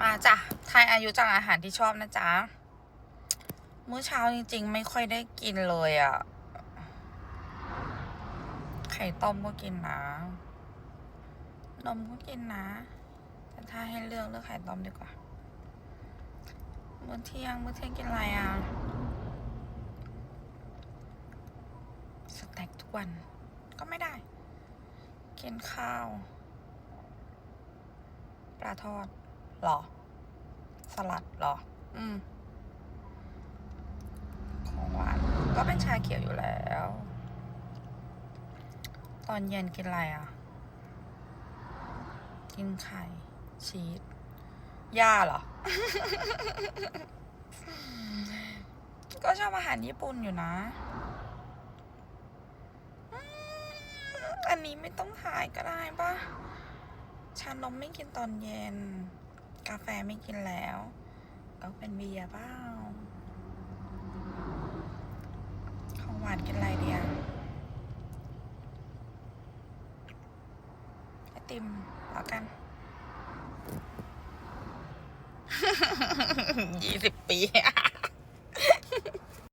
มาจ้ะทายอายุจากอาหารที่ชอบนะจ๊ะ มื้อเช้าจริง ๆ ไม่ค่อยได้กินเลยอะ่ะ ไข่ต้มก็กินนะ นมก็กินนะ แต่ถ้าให้เลือกเลือกไข่ต้มดีกว่า มื้อเที่ยง มื้อเที่ยงกินอะไรอะ สแต็กทุกวัน ก็ไม่ได้ กินข้าว ปลาทอด หรอ สลัดเหรอ อืม ของหวาน ก็เป็นชาเขียวอยู่แล้ว ตอนเย็นกินอะไรอะ กินไข่ ชีสย่าเหรอ ก็ชอบอาหารญี่ปุ่นอยู่นะอืมอันนี้ไม่ต้องถ่ายก็ได้ปะชานมไม่กินตอนเย็น กาแฟไม่กินแล้ว ก็เป็นเบียร์บ้าของหวานกินอะไรเดียไอติมแล้วกันยี่สิบปี